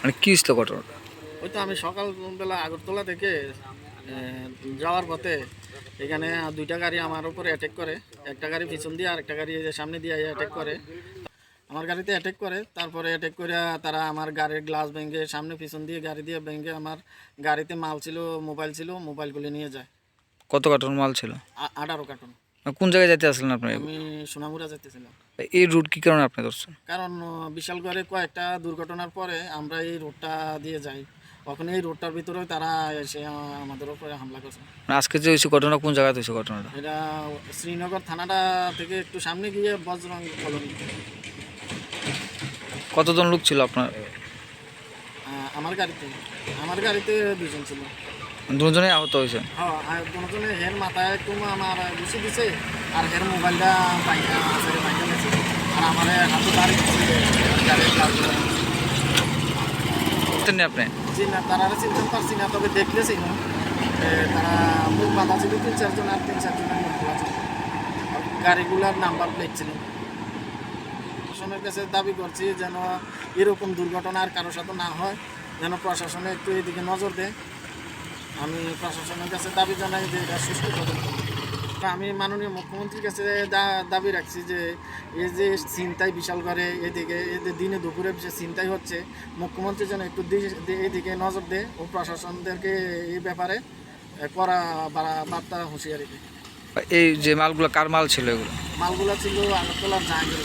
মানে ওই তো আমি সকালবেলা আগরতলা থেকে যাওয়ার পথে এখানে দুইটা গাড়ি আমার উপরে অ্যাটেক করে। একটা গাড়ি পিছন দিয়ে আর একটা গাড়ি সামনে দিয়ে অ্যাটেক করে। আমার গাড়িতে অ্যাটেক করে তারপরে অ্যাটেক করে তারা আমার গাড়ির গ্লাস ভেঙে সামনে পিছন দিয়ে গাড়ি দিয়ে ভেঙে আমার গাড়িতে মাল ছিল মোবাইল ছিল মোবাইলগুলি নিয়ে যায়। কত কার্টন মাল ছিল? আঠারো কার্টন। কোন জায়গায় যেতে আসলেন আপনি? আমি সোনামুড়া যেতেছিলাম এই রুট কি কারণে আপনি ধরছেন? কারণ আহ, বিশাল করে কয়েকটা দুর্ঘটনার পরে আমরা এই রোডটা দিয়ে যাই। তখন এই রোডটার ভিতরে তারা এসে আমাদের উপরে হামলা করছে। মানে আজকে যে হয়েছে ঘটনা কোন জায়গাতে হয়েছে ঘটনাটা? এটা শ্রীনগর থানাটা থেকে একটু সামনে গিয়ে বজরং কলোনি। কতজন লোক ছিল আপনার? আমার গাড়িতে আমার গাড়িতে দুজন ছিল। দুজনেই আহত হয়েছে। হ্যাঁ দুজনে হের মাথায় একটু আমার ঘুষি দিছে আর হের মোবাইলটা বাইকা আছে বাইকা গেছে আর আমার হাতে বাড়ি দিচ্ছে গাড়ির গ্লাসগুলো। বুঝতেন আপনি জি না তারা চিনতে পারছি না তবে দেখলে ছিল তারা মুখ বাঁধা ছিল তিন চারজন আর তিন চারজনের মুখ খোলা ছিল গাড়িগুলার নাম্বার প্লেট ছিল। প্রশাসনের কাছে দাবি করছি যেন এরকম দুর্ঘটনা আর কারোর সাথে না হয় যেন প্রশাসনে একটু এদিকে নজর দেয় আমি প্রশাসনের কাছে দাবি জানাই যে এটা সুস্থ তদন্ত আমি মাননীয় মুখ্যমন্ত্রীর কাছে দাবি রাখছি যে এই যে চিন্তায় বিশাল করে এদিকে এদের দিনে দুপুরে যে চিন্তাই হচ্ছে মুখ্যমন্ত্রী যেন একটু দি- নজর দেয় ও প্রশাসনদেরকে এই ব্যাপারে করা বা- বার্তা হুঁশিয়ারি দেয় এই যে মালগুলো কার মাল ছিল এগুলো? মালগুলো ছিল আগরতলার জাহাঙ্গীর